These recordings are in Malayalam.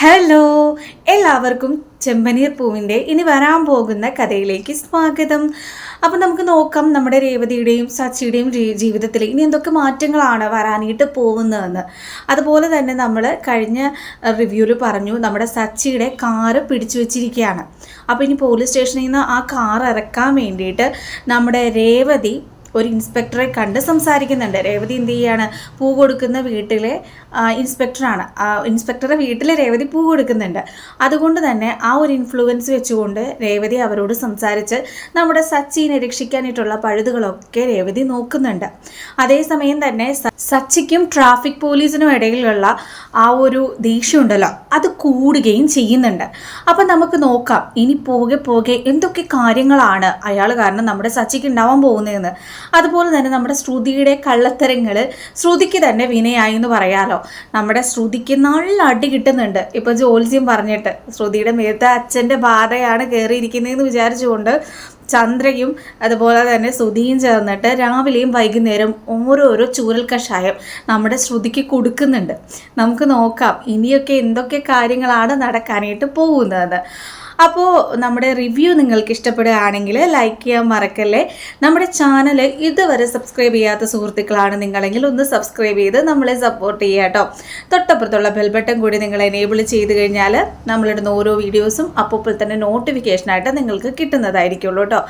ഹലോ എല്ലാവർക്കും ചെമ്പനീർ പൂവിന്റെ ഇനി വരാൻ പോകുന്ന കഥയിലേക്ക് സ്വാഗതം. അപ്പം നമുക്ക് നോക്കാം നമ്മുടെ രേവതിയുടെയും സച്ചിയുടെയും ജീവിതത്തിൽ ഇനി എന്തൊക്കെ മാറ്റങ്ങളാണ് വരാനായിട്ട് പോകുന്നതെന്ന്. അതുപോലെ തന്നെ നമ്മൾ കഴിഞ്ഞ റിവ്യൂവിൽ പറഞ്ഞു നമ്മുടെ സച്ചിയുടെ കാറ് പിടിച്ചു വെച്ചിരിക്കുകയാണ്. അപ്പോൾ ഇനി പോലീസ് സ്റ്റേഷനിൽ നിന്ന് ആ കാർ ഇറക്കാൻ വേണ്ടിയിട്ട് നമ്മുടെ രേവതി ഒരു ഇൻസ്പെക്ടറെ കണ്ട് സംസാരിക്കുന്നുണ്ട്. രേവതി എന്ത് ചെയ്യാണ്? പൂ കൊടുക്കുന്ന വീട്ടിലെ ഇൻസ്പെക്ടറാണ്. ആ, ഇൻസ്പെക്ടറുടെ വീട്ടിൽ രേവതി പൂ കൊടുക്കുന്നുണ്ട്. അതുകൊണ്ട് തന്നെ ആ ഒരു ഇൻഫ്ലുവൻസ് വെച്ചുകൊണ്ട് രേവതി അവരോട് സംസാരിച്ച് നമ്മുടെ സച്ചിനെ രക്ഷിക്കാനായിട്ടുള്ള പഴുതുകളൊക്കെ രേവതി നോക്കുന്നുണ്ട്. അതേസമയം തന്നെ സച്ചിക്കും ട്രാഫിക് പോലീസിനും ഇടയിലുള്ള ആ ഒരു ദേഷ്യം ഉണ്ടല്ലോ അത് കൂടുകയും ചെയ്യുന്നുണ്ട്. അപ്പം നമുക്ക് നോക്കാം. ഇനി പോകെ പോകെ എന്തൊക്കെ കാര്യങ്ങളാണ് അയാൾ കാരണം നമ്മുടെ സച്ചിക്ക് ഉണ്ടാവാൻ പോകുന്നതെന്ന്. അതുപോലെ തന്നെ നമ്മുടെ ശ്രുതിയുടെ കള്ളത്തരങ്ങൾ ശ്രുതിക്ക് തന്നെ വിനയായി എന്ന് പറയാലോ. നമ്മുടെ ശ്രുതിക്ക് നല്ല അടി കിട്ടുന്നുണ്ട്. ഇപ്പൊ ജോൽസ്യം പറഞ്ഞിട്ട് ശ്രുതിയുടെ മേത്ത് അച്ഛന്റെ ബാധയാണ് കയറിയിരിക്കുന്നതെന്ന് വിചാരിച്ചുകൊണ്ട് ചന്ദ്രയും അതുപോലെ തന്നെ ശ്രുതിയും ചേർന്നിട്ട് രാവിലെയും വൈകുന്നേരം ഓരോരോ ചൂരൽ കഷായം നമ്മുടെ ശ്രുതിക്ക് കൊടുക്കുന്നുണ്ട്. നമുക്ക് നോക്കാം ഇനിയൊക്കെ എന്തൊക്കെ കാര്യങ്ങളാണ് നടക്കാനായിട്ട് പോകുന്നത്. അപ്പോൾ നമ്മുടെ റിവ്യൂ നിങ്ങൾക്ക് ഇഷ്ടപ്പെടുകയാണെങ്കിൽ ലൈക്ക് ചെയ്യാൻ മറക്കല്ലേ. നമ്മുടെ ചാനൽ ഇതുവരെ സബ്സ്ക്രൈബ് ചെയ്യാത്ത സുഹൃത്തുക്കളാണ് നിങ്ങളെങ്കിൽ ഒന്ന് സബ്സ്ക്രൈബ് ചെയ്ത് നമ്മളെ സപ്പോർട്ട് ചെയ്യുക കേട്ടോ. തൊട്ടപ്പുറത്തുള്ള ബെൽബട്ടൺ കൂടി നിങ്ങൾ എനേബിൾ ചെയ്ത് കഴിഞ്ഞാൽ നമ്മളിടുന്ന ഓരോ വീഡിയോസും അപ്പോൾ തന്നെ നോട്ടിഫിക്കേഷനായിട്ട് നിങ്ങൾക്ക് കിട്ടുന്നതായിരിക്കുള്ളൂ കേട്ടോ.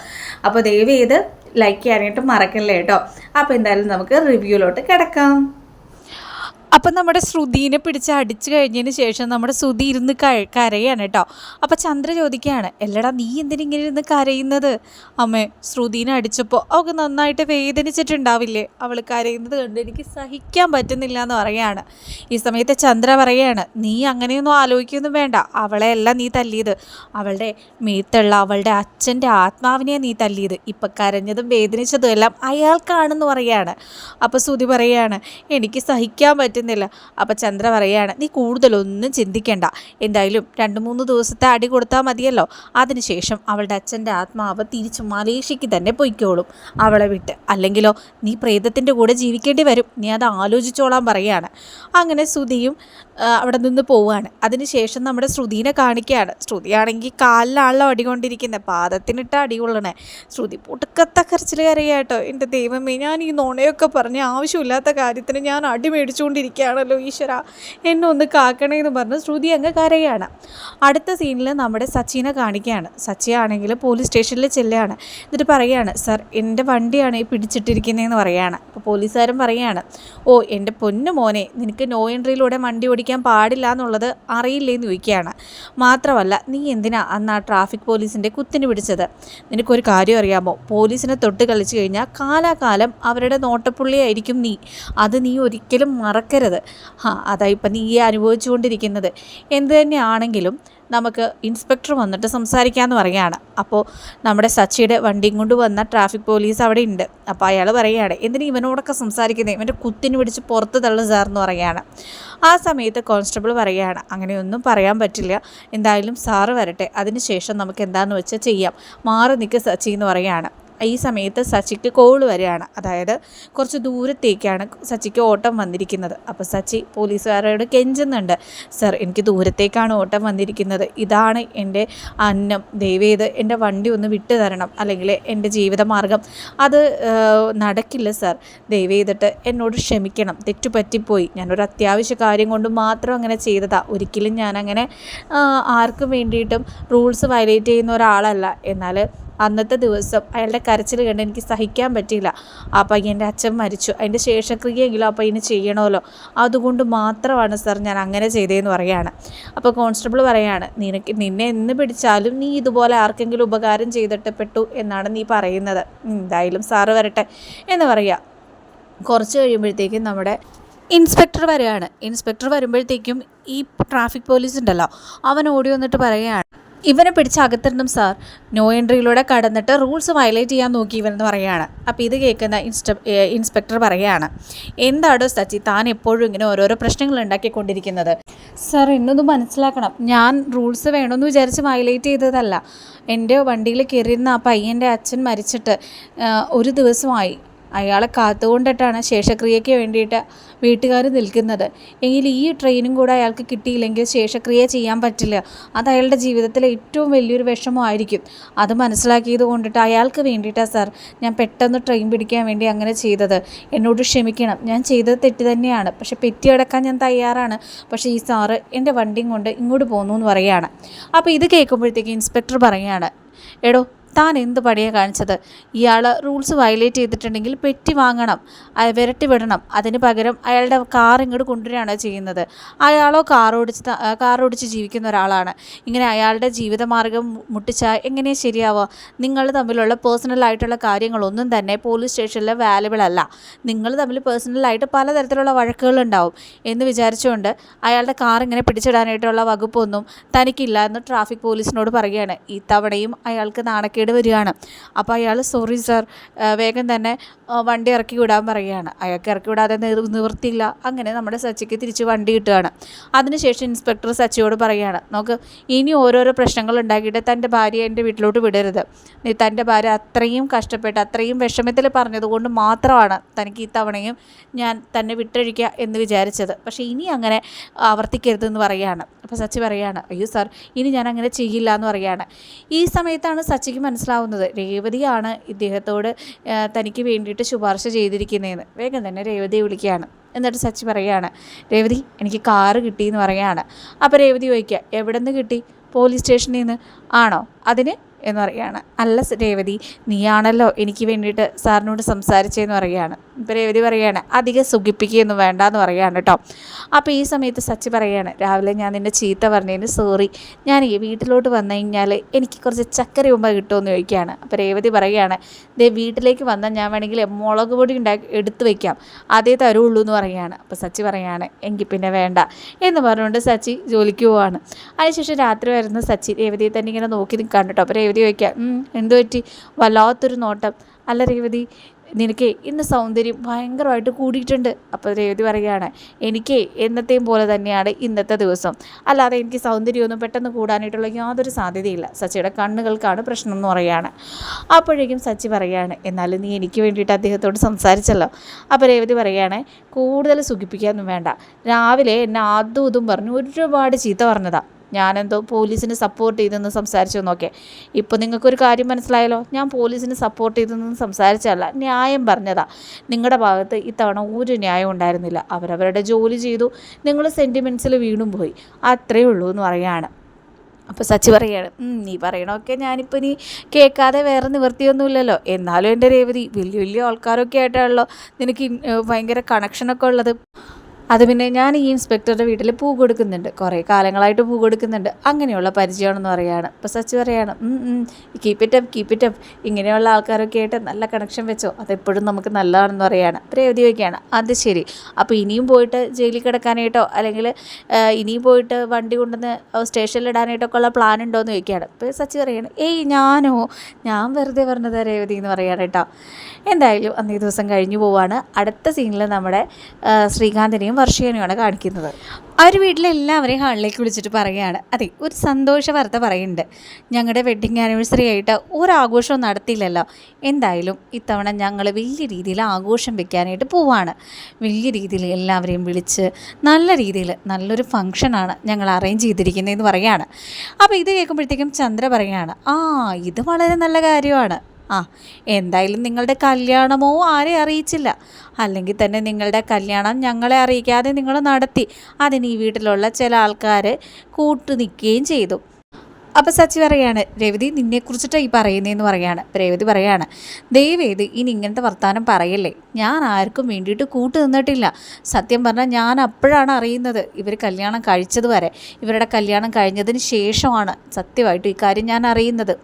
അപ്പോൾ ദയവ് ചെയ്ത് ലൈക്ക് ചെയ്യാനായിട്ട് മറക്കല്ലേ കേട്ടോ. അപ്പോൾ എന്തായാലും നമുക്ക് റിവ്യൂലോട്ട് കിടക്കാം. അപ്പം നമ്മുടെ ശ്രുതിനെ പിടിച്ച് അടിച്ചു കഴിഞ്ഞതിന് ശേഷം നമ്മുടെ ശ്രുതി ഇരുന്ന് കരയാണ് കേട്ടോ. അപ്പം ചന്ദ്ര ചോദിക്കുകയാണ് എല്ലടാ നീ എന്തിനിങ്ങനെ ഇരുന്ന് കരയുന്നത്? അമ്മേ ശ്രുതിനെ അടിച്ചപ്പോൾ അവൾക്ക് നന്നായിട്ട് വേദനിച്ചിട്ടുണ്ടാവില്ലേ? അവൾ കരയുന്നത് കണ്ട് എനിക്ക് സഹിക്കാൻ പറ്റുന്നില്ല എന്ന് പറയാണ് ഈ സമയത്ത് ചന്ദ്ര പറയാണ് നീ അങ്ങനെയൊന്നും ആലോചിക്കൊന്നും വേണ്ട. അവളെ അല്ല നീ തല്ലിയത്. അവളുടെ മേത്തുള്ള അവളുടെ അച്ഛന്റെ ആത്മാവിനെ നീ തല്ലിയത്. ഇപ്പം കരഞ്ഞതും വേദനിച്ചതും എല്ലാം അയാൾക്കാണെന്ന് പറയാണ് അപ്പോൾ ശ്രുതി പറയാണ് എനിക്ക് സഹിക്കാൻ പറ്റുന്നില്ല അപ്പോൾ ചന്ദ്ര പറയാണ് നീ കൂടുതലൊന്നും ചിന്തിക്കേണ്ട. എന്തായാലും രണ്ട് മൂന്ന് ദിവസത്തെ അടി കൊടുത്താൽ മതിയല്ലോ. അതിനുശേഷം അവളുടെ അച്ഛന്റെ ആത്മാവ് തിരിച്ചു മലേഷ്യക്ക് തന്നെ പൊയ്ക്കോളും അവളെ വിട്ട്. അല്ലെങ്കിലോ നീ പ്രേതത്തിന്റെ കൂടെ ജീവിക്കേണ്ടി വരും. നീ അത് ആലോചിച്ചോളാൻ പറയാണ് അങ്ങനെ ശ്രുതിയും അവിടെ നിന്ന് പോവുകയാണ്. അതിനുശേഷം നമ്മുടെ ശ്രുതിനെ കാണിക്കുകയാണ്. ശ്രുതിയാണെങ്കിൽ കാലിലാണല്ലോ അടികൊണ്ടിരിക്കുന്നത്. പാദത്തിനിട്ട് പാദത്തിനിട്ട അടി കൊള്ളണേ ശ്രുതി പൊട്ടുക്കത്ത കറച്ചിൽ കരയാട്ടോ എന്റെ ദൈവമേ ഞാൻ ഈ നുണയൊക്കെ പറഞ്ഞ് ആവശ്യമില്ലാത്ത കാര്യത്തിന് ഞാൻ അടി മേടിച്ചുകൊണ്ടിരിക്കുകയാണല്ലോ ഈശ്വര. എന്നെ ഒന്ന് കാക്കണേ എന്ന് പറഞ്ഞ് ശ്രുതി അങ്ങ് കരയാണ്. അടുത്ത സീനിൽ നമ്മുടെ സച്ചിനെ കാണിക്കുകയാണ്. സച്ചി ആണെങ്കിൽ പോലീസ് സ്റ്റേഷനിൽ ചെല്ലുകയാണ്. എന്നിട്ട് പറയുകയാണ് സർ എന്റെ വണ്ടിയാണ് ഈ പിടിച്ചിട്ടിരിക്കുന്നതെന്ന് പറയുകയാണ്. അപ്പോൾ പോലീസുകാരൻ പറയുകയാണ് ഓ എന്റെ പൊന്നു മോനെ നിനക്ക് നോ എൻട്രിയിലൂടെ വണ്ടി ഓടിക്കാൻ പാടില്ല എന്നുള്ളത് അറിയില്ലേന്ന് ചോദിക്കുകയാണ്. മാത്രമല്ല നീ എന്തിനാ അന്ന് ആ ട്രാഫിക് പോലീസിന്റെ കുത്തിന് പിടിച്ചത്? നിനക്കൊരു കാര്യം അറിയാമോ? പോലീസിനെ തൊട്ട് കളിച്ചു കഴിഞ്ഞാൽ കാലാകാലം അവരുടെ നോട്ടപ്പുള്ളിയായിരിക്കും നീ. അത് നീ ഒരിക്കലും മറക്കരുത്. ആ അതാ ഇപ്പം നീ അനുഭവിച്ചുകൊണ്ടിരിക്കുന്നത്. എന്ത് തന്നെയാണെങ്കിലും നമുക്ക് ഇൻസ്പെക്ടർ വന്നിട്ട് സംസാരിക്കാമെന്ന് പറയുകയാണ്. അപ്പോൾ നമ്മുടെ സച്ചിയുടെ വണ്ടിയും കൊണ്ട് വന്ന ട്രാഫിക് പോലീസ് അവിടെ ഉണ്ട്. അപ്പോൾ അയാൾ പറയുകയാണ് എന്തിന് ഇവനോടൊക്കെ സംസാരിക്കുന്നത് ഇവന്റെ കുത്തിന് പിടിച്ച് പുറത്ത് തള്ളു സാർ എന്ന് പറയുകയാണ്. ആ സമയത്ത് കോൺസ്റ്റബിൾ പറയുകയാണ് അങ്ങനെയൊന്നും പറയാൻ പറ്റില്ല. എന്തായാലും സാറ് വരട്ടെ. അതിനുശേഷം നമുക്ക് എന്താണെന്ന് വെച്ചാൽ ചെയ്യാം. മാറി നിൽക്കുക സച്ചി എന്ന് പറയുകയാണ്. ഈ സമയത്ത് സച്ചിക്ക് കോൾ വരികയാണ്. അതായത് കുറച്ച് ദൂരത്തേക്കാണ് സച്ചിക്ക് ഓട്ടം വന്നിരിക്കുന്നത്. അപ്പോൾ സച്ചി പോലീസുകാരോട് കെഞ്ചുന്നുണ്ട്. സർ എനിക്ക് ദൂരത്തേക്കാണ് ഓട്ടം വന്നിരിക്കുന്നത്. ഇതാണ് എന്റെ അന്നം. ദയവേത് എന്റെ വണ്ടി ഒന്ന് വിട്ടു തരണം. അല്ലെങ്കിൽ എന്റെ ജീവിതമാർഗം അത് നടക്കില്ല സർ. ദയവേതിട്ട് എന്നോട് ക്ഷമിക്കണം. തെറ്റുപറ്റിപ്പോയി. ഞാനൊരു അത്യാവശ്യ കാര്യം കൊണ്ട് മാത്രം അങ്ങനെ ചെയ്തതാ. ഒരിക്കലും ഞാനങ്ങനെ ആർക്കും വേണ്ടിയിട്ടും റൂൾസ് വയലേറ്റ് ചെയ്യുന്ന ഒരാളല്ല. എന്നാൽ അന്നത്തെ ദിവസം അയാളുടെ കരച്ചിൽ കണ്ട് എനിക്ക് സഹിക്കാൻ പറ്റിയില്ല. ആ പയ്യന്റെ അച്ഛൻ മരിച്ചു. അതിന്റെ ശേഷക്രിയയെങ്കിലും ആ പയ്യന് ചെയ്യണമല്ലോ. അതുകൊണ്ട് മാത്രമാണ് സാർ ഞാൻ അങ്ങനെ ചെയ്തതെന്ന് പറയാണ്. അപ്പോൾ കോൺസ്റ്റബിൾ പറയാണ് നിനക്ക് നിന്നെ എന്ന് പിടിച്ചാലും നീ ഇതുപോലെ ആർക്കെങ്കിലും ഉപകാരം ചെയ്തിട്ട് പെട്ടു എന്നാണ് നീ പറയുന്നത്. എന്തായാലും സാറ് വരട്ടെ എന്ന് പറയുക കുറച്ച് കഴിയുമ്പോഴത്തേക്കും നമ്മുടെ ഇൻസ്പെക്ടർ വരികയാണ് ഇൻസ്പെക്ടർ വരുമ്പോഴത്തേക്കും ഈ ട്രാഫിക് പോലീസ് ഉണ്ടല്ലോ അവൻ ഓടി വന്നിട്ട് പറയുകയാണ് ഇവനെ പിടിച്ച് അകത്തിടണം സാർ നോ എൻട്രിയിലൂടെ കടന്നിട്ട് റൂൾസ് വയലേറ്റ് ചെയ്യാൻ നോക്കി ഇവനെന്ന് പറയുകയാണ്. അപ്പോൾ ഇത് കേൾക്കുന്ന ഇൻസ്റ്റ ഇൻസ്പെക്ടർ പറയുകയാണ്. എന്താടോ സച്ചി താൻ എപ്പോഴും ഇങ്ങനെ ഓരോരോ പ്രശ്നങ്ങൾ ഉണ്ടാക്കിക്കൊണ്ടിരിക്കുന്നത്? സാർ എന്നൊന്ന് മനസ്സിലാക്കണം. ഞാൻ റൂൾസ് വേണമെന്ന് വിചാരിച്ച് വയലേറ്റ് ചെയ്തതല്ല. എന്റെ വണ്ടിയിൽ കയറിയിരുന്ന ആ പയ്യന്റെ അച്ഛൻ മരിച്ചിട്ട് ഒരു ദിവസമായി. അയാളെ കാത്തുകൊണ്ടിട്ടാണ് ശേഷക്രിയയ്ക്ക് വേണ്ടിയിട്ട് വീട്ടുകാർ നിൽക്കുന്നത്. എങ്കിൽ ഈ ട്രെയിനും കൂടെ അയാൾക്ക് കിട്ടിയില്ലെങ്കിൽ ശേഷക്രിയ ചെയ്യാൻ പറ്റില്ല. അത് അയാളുടെ ജീവിതത്തിലെ ഏറ്റവും വലിയൊരു വിഷമമായിരിക്കും അത് മനസ്സിലാക്കിയത് കൊണ്ടിട്ട് അയാൾക്ക് വേണ്ടിയിട്ടാണ് സാർ ഞാൻ പെട്ടെന്ന് ട്രെയിൻ പിടിക്കാൻ വേണ്ടി അങ്ങനെ ചെയ്തത്. എന്നോട് ക്ഷമിക്കണം. ഞാൻ ചെയ്തത് തെറ്റ് തന്നെയാണ്. പക്ഷേ പെറ്റി അടക്കാൻ ഞാൻ തയ്യാറാണ്. പക്ഷേ ഈ സാറ് എന്റെ വണ്ടിയും കൊണ്ട് ഇങ്ങോട്ട് പോന്നു എന്ന് പറയുകയാണ്. അപ്പോൾ ഇത് കേൾക്കുമ്പോഴത്തേക്ക് ഇൻസ്പെക്ടർ പറയുകയാണ് എടോ താൻ എന്ത് പണിയാണ് കാണിച്ചത്? ഇയാൾ റൂൾസ് വയലേറ്റ് ചെയ്തിട്ടുണ്ടെങ്കിൽ പെറ്റി വാങ്ങണം വിരട്ടി വിടണം. അതിന് പകരം അയാളുടെ കാർ ഇങ്ങോട്ട് കൊണ്ടുവരികയാണ് ചെയ്യുന്നത്. അയാളോ കാർ ഓടിച്ച് കാർ ഓടിച്ച് ജീവിക്കുന്ന ഒരാളാണ്. ഇങ്ങനെ അയാളുടെ ജീവിതമാർഗം മുട്ടിച്ചാൽ എങ്ങനെ ശരിയാവുക നിങ്ങൾ തമ്മിലുള്ള പേഴ്സണലായിട്ടുള്ള കാര്യങ്ങളൊന്നും തന്നെ പോലീസ് സ്റ്റേഷനിൽ വാല്യബിൾ അല്ല. നിങ്ങൾ തമ്മിൽ പേഴ്സണലായിട്ട് പലതരത്തിലുള്ള വഴക്കുകൾ ഉണ്ടാവും. എന്ന് വിചാരിച്ചുകൊണ്ട് അയാളുടെ കാർ ഇങ്ങനെ പിടിച്ചിടാനായിട്ടുള്ള വകുപ്പൊന്നും തനിക്കില്ല എന്ന് ട്രാഫിക് പോലീസിനോട് പറയുകയാണ്. ഈ തവണയും അയാൾക്ക് നാണക്കേട് വരികയാണ്. അപ്പോൾ അയാൾ സോറി സാർ വേഗം തന്നെ വണ്ടി ഇറക്കി വിടാൻ പറയുകയാണ്. അയാൾക്ക് ഇറക്കി വിടാതെ നിവ- നിവൃത്തിയില്ല അങ്ങനെ നമ്മുടെ സച്ചിക്ക് തിരിച്ച് വണ്ടി കിട്ടുകയാണ്. അതിനുശേഷം ഇൻസ്പെക്ടർ സച്ചിയോട് പറയുകയാണ് നോക്ക് ഇനി ഓരോരോ പ്രശ്നങ്ങൾ ഉണ്ടാക്കിയിട്ട് തന്റെ ഭാര്യ എന്റെ വീട്ടിലോട്ട് വിടരുത്. നീ തന്റെ ഭാര്യ അത്രയും കഷ്ടപ്പെട്ട് അത്രയും വിഷമത്തിൽ പറഞ്ഞതുകൊണ്ട് മാത്രമാണ് തനിക്ക് ഈ തവണയും ഞാൻ തന്നെ വിട്ടഴിക്കുക എന്ന് വിചാരിച്ചത്. പക്ഷേ ഇനി അങ്ങനെ ആവർത്തിക്കരുതെന്ന് പറയുകയാണ്. അപ്പോൾ സച്ചി പറയുകയാണ് അയ്യോ സാർ ഇനി ഞാൻ അങ്ങനെ ചെയ്യില്ല എന്ന് പറയുകയാണ്. ഈ സമയത്താണ് സച്ചിക്ക് മനസ്സിലാവുന്നത്. രേവതിയാണ് ഇദ്ദേഹത്തോട് തനിക്ക് വേണ്ടിയിട്ട് ശുപാർശ ചെയ്തിരിക്കുന്നതെന്ന്. വേഗം തന്നെ രേവതിയെ വിളിക്കുകയാണ്. എന്നിട്ട് സച്ചി പറയുകയാണ് രേവതി എനിക്ക് കാറ് കിട്ടിയെന്ന് പറയുകയാണ്. അപ്പോൾ രേവതി ചോദിക്കുക എവിടെ നിന്ന് കിട്ടി? പോലീസ് സ്റ്റേഷനിൽ നിന്ന് ആണോ? അതിന് എന്ന് പറയുകയാണ്. അല്ല രേവതി നീയാണല്ലോ എനിക്ക് വേണ്ടിയിട്ട് സാറിനോട് സംസാരിച്ചതെന്ന് പറയുകയാണ്. രേവതി പറയുകയാണ് അധികം സുഖിപ്പിക്കുകയൊന്നും വേണ്ട എന്ന് പറയുകയാണ് കേട്ടോ അപ്പോൾ ഈ സമയത്ത് സച്ചി പറയുകയാണ് രാവിലെ ഞാൻ നിന്നെ ചീത്ത പറഞ്ഞതിന് സോറി. ഞാൻ ഈ വീട്ടിലോട്ട് വന്നു കഴിഞ്ഞാൽ എനിക്ക് കുറച്ച് ചക്കര ഉമ്മ കിട്ടുമെന്ന് ചോദിക്കുകയാണ് അപ്പോൾ രേവതി പറയുകയാണ് ദേ വീട്ടിലേക്ക് വന്നാൽ ഞാൻ വേണമെങ്കിൽ മുളക് പൊടി ഉണ്ടാക്കി എടുത്തു വയ്ക്കാം അതേ തരുള്ളൂ എന്ന് പറയുകയാണ് അപ്പോൾ സച്ചി പറയുകയാണ് എങ്കിൽ പിന്നെ വേണ്ട എന്ന് പറഞ്ഞുകൊണ്ട് സച്ചി ജോലിക്ക് പോവാണ്. അതിനുശേഷം രാത്രി വരുന്ന സച്ചി രേവതിയെ തന്നെ ഇങ്ങനെ നോക്കി നിൽക്കാൻ കേട്ടോ അപ്പോൾ രേവതി ചോദിക്കുക എന്തു എന്ത് പറ്റി? വല്ലാത്തൊരു നോട്ടം. അല്ല രേവതി നിനക്ക് ഇന്ന് സൗന്ദര്യം ഭയങ്കരമായിട്ട് കൂടിയിട്ടുണ്ട്. അപ്പോൾ രേവതി പറയുകയാണ് എനിക്ക് എന്നത്തെയും പോലെ തന്നെയാണ് ഇന്നത്തെ ദിവസം. അല്ലാതെ എനിക്ക് സൗന്ദര്യമൊന്നും പെട്ടെന്ന് കൂടാനായിട്ടുള്ള യാതൊരു സാധ്യതയില്ല. സച്ചിയുടെ കണ്ണുകൾക്കാണ് പ്രശ്നം എന്ന് പറയുകയാണ്. അപ്പോഴേക്കും സച്ചി പറയുകയാണ് എന്നാലും നീ എനിക്ക് വേണ്ടിയിട്ട് അദ്ദേഹത്തോട് സംസാരിച്ചല്ലോ. അപ്പോൾ രേവതി പറയുകയാണ് കൂടുതൽ സുഖിപ്പിക്കാനൊന്നും വേണ്ട. രാവിലെ എന്നെ അതും ഇതും പറഞ്ഞു ഒരുപാട് ചീത്ത പറഞ്ഞതാ. ഞാനെന്തോ പോലീസിന് സപ്പോർട്ട് ചെയ്തെന്ന് സംസാരിച്ചു നോക്കേ ഇപ്പോൾ നിങ്ങൾക്കൊരു കാര്യം മനസ്സിലായല്ലോ? ഞാൻ പോലീസിന് സപ്പോർട്ട് ചെയ്തെന്ന് സംസാരിച്ചല്ല ന്യായം പറഞ്ഞതാ. നിങ്ങളുടെ ഭാഗത്ത് ഇത്തവണ ഒരു ന്യായം ഉണ്ടായിരുന്നില്ല. അവരവരുടെ ജോലി ചെയ്തു നിങ്ങൾ സെന്റിമെന്റ്സിൽ വീണും പോയി. അത്രയേ ഉള്ളൂ എന്ന് പറയുകയാണ്. അപ്പോൾ സച്ചി പറയാണ് "ഉം, നീ പറയണമൊക്കെ ഞാനിപ്പോൾ ഇനി കേൾക്കാതെ വേറെ നിവൃത്തിയൊന്നുമില്ലല്ലോ. എന്നാലും എന്റെ രേവതി വലിയ വലിയ ആൾക്കാരൊക്കെ ആയിട്ടാണല്ലോ നിനക്ക് ഭയങ്കര കണക്ഷനൊക്കെ ഉള്ളത്. അത് പിന്നെ ഞാൻ ഈ ഇൻസ്പെക്ടറുടെ വീട്ടിൽ പൂ കൊടുക്കുന്നുണ്ട്. കുറേ കാലങ്ങളായിട്ട് പൂ കൊടുക്കുന്നുണ്ട്. അങ്ങനെയുള്ള പരിചയമാണെന്ന് പറയുകയാണ് അപ്പോൾ സച്ച് പറയാണ് keep it up keep it up ഇങ്ങനെയുള്ള ആൾക്കാരൊക്കെ ആയിട്ട് നല്ല കണക്ഷൻ വെച്ചോ. അതെപ്പോഴും നമുക്ക് നല്ലതാണെന്ന് പറയുകയാണ് രേവതി വയ്ക്കുകയാണ് അത് ശരി. അപ്പോൾ ഇനിയും പോയിട്ട് ജയിലിൽ കിടക്കാനായിട്ടോ? അല്ലെങ്കിൽ ഇനിയും പോയിട്ട് വണ്ടി കൊണ്ടുവന്ന് സ്റ്റേഷനിൽ ഇടാനായിട്ടൊക്കെ ഉള്ള പ്ലാൻ ഉണ്ടോ എന്ന് ചോദിക്കുകയാണ്. അപ്പോൾ സച്ച് പറയുകയാണ് ഏയ് ഞാനോ? ഞാൻ വെറുതെ പറഞ്ഞത് രേവതി എന്ന് പറയുകയാണ് കേട്ടോ. എന്തായാലും അന്നേ ദിവസം കഴിഞ്ഞു പോവാണ്. അടുത്ത സീനിൽ നമ്മുടെ ശ്രീകാന്തിനെയും വർഷേനെയുമാണ് കാണിക്കുന്നത്. അവർ വീട്ടിലെ എല്ലാവരെയും ഹാളിലേക്ക് വിളിച്ചിട്ട് പറയുകയാണ്. അതെ ഒരു സന്തോഷ വാർത്ത പറയുന്നുണ്ട്. ഞങ്ങളുടെ വെഡ്ഡിങ് ആനിവേഴ്സറി ആയിട്ട് ഒരാഘോഷവും നടത്തിയില്ലല്ലോ. എന്തായാലും ഇത്തവണ ഞങ്ങൾ വലിയ രീതിയിൽ ആഘോഷം വെക്കാനായിട്ട് പോവാണ്. വലിയ രീതിയിൽ എല്ലാവരെയും വിളിച്ച് നല്ല രീതിയിൽ നല്ലൊരു ഫങ്ഷനാണ് ഞങ്ങൾ അറേഞ്ച് ചെയ്തിരിക്കുന്നതെന്ന് പറയുകയാണ്. അപ്പോൾ ഇത് കേൾക്കുമ്പോഴത്തേക്കും ചന്ദ്ര പറയുകയാണ് ആ ഇത് വളരെ നല്ല കാര്യമാണ്. ആ എന്തായാലും നിങ്ങളുടെ കല്യാണമോ ആരെ അറിയിച്ചില്ല. അല്ലെങ്കിൽ തന്നെ നിങ്ങളുടെ കല്യാണം ഞങ്ങളെ അറിയിക്കാതെ നിങ്ങൾ നടത്തി. അതിന് ഈ വീട്ടിലുള്ള ചില ആൾക്കാർ കൂട്ടു നിൽക്കുകയും ചെയ്തു. അപ്പോൾ സച്ചി പറയാണ് രേവതി നിന്നെക്കുറിച്ചിട്ട് ഈ പറയുന്നതെന്ന് പറയാണ്. രേവതി പറയാണ് ദയവേത് ഇനി ഇങ്ങനത്തെ വർത്തമാനം പറയല്ലേ? ഞാൻ ആർക്കും വേണ്ടിയിട്ട് കൂട്ടു നിന്നിട്ടില്ല. സത്യം പറഞ്ഞാൽ ഞാൻ അപ്പോഴാണ് അറിയുന്നത്. ഇവർ കല്യാണം കഴിച്ചത് വരെ. ഇവരുടെ കല്യാണം കഴിഞ്ഞതിന് ശേഷമാണ് സത്യമായിട്ട് ഈ കാര്യം ഞാൻ അറിയുന്നത്.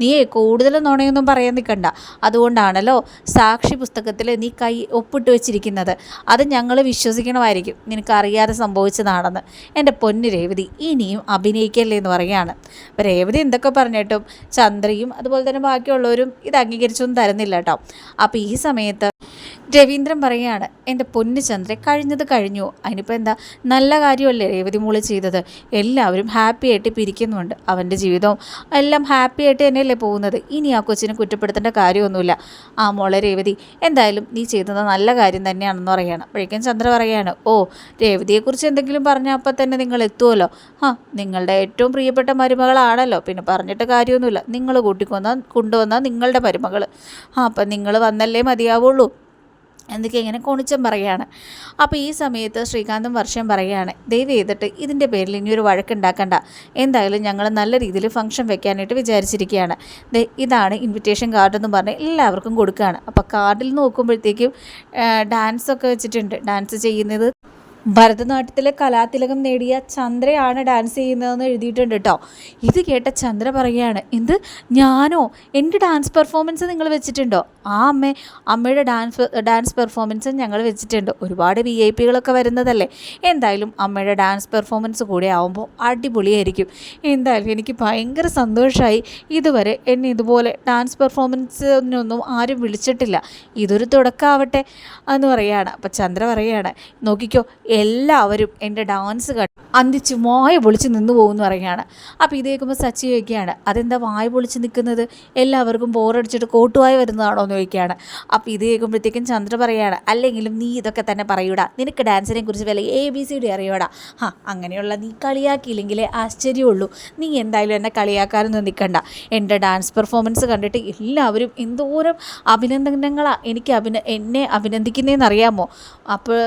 നീ കൂടുതൽ നുണയൊന്നും പറയാൻ നിൽക്കണ്ട അതുകൊണ്ടാണല്ലോ സാക്ഷി പുസ്തകത്തിൽ നീ കൈ ഒപ്പിട്ട് വെച്ചിരിക്കുന്നത്. അത് ഞങ്ങൾ വിശ്വസിക്കണമായിരിക്കും. നിനക്ക് അറിയാതെ സംഭവിച്ചതാണെന്ന്. എന്റെ പൊന്ന് രേവതി ഇനിയും അഭിനയിക്കല്ലേ എന്ന് പറയുകയാണ് അപ്പോൾ രേവതി എന്തൊക്കെ പറഞ്ഞിട്ടും ചന്ദ്രയും അതുപോലെ തന്നെ ബാക്കിയുള്ളവരും ഇത് അംഗീകരിച്ചൊന്നും തരുന്നില്ല കേട്ടോ അപ്പോൾ ഈ സമയത്ത് രവീന്ദ്രൻ പറയുകയാണ് എന്റെ പൊന്നു ചന്ദ്രൻ കഴിഞ്ഞത് കഴിഞ്ഞു. അതിനിപ്പോൾ എന്താ? നല്ല കാര്യമല്ലേ രേവതി മോൾ ചെയ്തത്? എല്ലാവരും ഹാപ്പി ആയിട്ട് പിരിക്കുന്നുണ്ട് അവന്റെ ജീവിതവും. എല്ലാം ഹാപ്പി ആയിട്ട് തന്നെയല്ലേ പോകുന്നത്? ഇനി ആ കൊച്ചിനെ കുറ്റപ്പെടുത്തേണ്ട കാര്യമൊന്നുമില്ല. ആ മോളെ രേവതി എന്തായാലും നീ ചെയ്തത് നല്ല കാര്യം തന്നെയാണെന്ന് പറയുകയാണ് അപ്പോഴേക്കും ചന്ദ്ര പറയുകയാണ് ഓ രേവതിയെക്കുറിച്ച് എന്തെങ്കിലും പറഞ്ഞാൽ അപ്പം തന്നെ നിങ്ങൾ എത്തുമല്ലോ ആ നിങ്ങളുടെ ഏറ്റവും പ്രിയപ്പെട്ട മരുമകളാണല്ലോ. പിന്നെ പറഞ്ഞിട്ട് കാര്യമൊന്നുമില്ല. നിങ്ങൾ കൂട്ടിക്കൊന്നാൽ കൊണ്ടുവന്നാൽ നിങ്ങളുടെ മരുമകൾ ആ അപ്പം നിങ്ങൾ വന്നല്ലേ മതിയാവുള്ളൂ. എന്നൊക്കെ ഇങ്ങനെ കൊണിച്ചം പറയുകയാണ്. അപ്പോൾ ഈ സമയത്ത് ശ്രീകാന്തും വർഷം പറയുകയാണ് ദയവ് ചെയ്തിട്ട് ഇതിന്റെ പേരിൽ ഇനി ഒരു വഴക്കുണ്ടാക്കണ്ട എന്തായാലും ഞങ്ങൾ നല്ല രീതിയിൽ ഫംഗ്ഷൻ വെക്കാനായിട്ട് വിചാരിച്ചിരിക്കുകയാണ്. ഇതാണ് ഇൻവിറ്റേഷൻ കാർഡ് എന്ന് പറഞ്ഞ് എല്ലാവർക്കും കൊടുക്കുകയാണ്. അപ്പോൾ കാർഡിൽ നോക്കുമ്പോഴത്തേക്കും ഡാൻസൊക്കെ വെച്ചിട്ടുണ്ട്. ഡാൻസ് ചെയ്യുന്നത് ഭരതനാട്യത്തിലെ കലാതിലകം നേടിയ ചന്ദ്രയാണ് ഡാൻസ് ചെയ്യുന്നതെന്ന് എഴുതിയിട്ടുണ്ട് കേട്ടോ ഇത് കേട്ട ചന്ദ്ര പറയുകയാണ് എന്ത്? ഞാനോ? എന്റെ ഡാൻസ് പെർഫോമൻസ് നിങ്ങൾ വെച്ചിട്ടുണ്ടോ? ആ അമ്മേ. അമ്മയുടെ ഡാൻസ് ഡാൻസ് പെർഫോമൻസ് ഞങ്ങൾ വെച്ചിട്ടുണ്ട്. ഒരുപാട് വി ഐ പികളൊക്കെ വരുന്നതല്ലേ. എന്തായാലും അമ്മയുടെ ഡാൻസ് പെർഫോമൻസ് കൂടെ ആവുമ്പോൾ അടിപൊളിയായിരിക്കും. എന്തായാലും എനിക്ക് ഭയങ്കര സന്തോഷമായി ഇതുവരെ എന്നെ ഇതുപോലെ ഡാൻസ് പെർഫോമൻസിനൊന്നും ആരും വിളിച്ചിട്ടില്ല. ഇതൊരു തുടക്കമാവട്ടെ എന്ന് പറയുകയാണ്. അപ്പം ചന്ദ്ര പറയുകയാണ് നോക്കിക്കോ എല്ലാവരും എന്റെ ഡാൻസ് കണ്ട് അന്തിച്ച് വായ പൊളിച്ച് നിന്ന് പോകുമെന്ന് പറയുകയാണ്. അപ്പോൾ ഇത് കേൾക്കുമ്പോൾ സച്ചി ചോദിക്കുകയാണ് അതെന്താ വായ പൊളിച്ച് നിൽക്കുന്നത്? എല്ലാവർക്കും ബോറടിച്ചിട്ട് കോട്ടുവായി വരുന്നതാണോ? എന്ന് ചോദിക്കുകയാണ്. അപ്പോൾ ഇത് കേൾക്കുമ്പോഴത്തേക്കും ചന്ദ്ര പറയുകയാണ് അല്ലെങ്കിലും നീ ഇതൊക്കെ തന്നെ പറയൂടാ. നിനക്ക് ഡാൻസിനെ കുറിച്ച് വില എ ബി സി ഡി അറിയൂടാ? ഹാ അങ്ങനെയുള്ള നീ കളിയാക്കിയില്ലെങ്കിലേ ആശ്ചര്യമുള്ളൂ. നീ എന്തായാലും എന്നെ കളിയാക്കാനൊന്നും നിൽക്കണ്ട. എന്റെ ഡാൻസ് പെർഫോമൻസ് കണ്ടിട്ട് എല്ലാവരും എന്തോരം അഭിനന്ദനങ്ങളാണ് എനിക്ക് അഭിന എന്നെ അഭിനന്ദിക്കുന്നതെന്ന് അറിയാമോ? അപ്പോൾ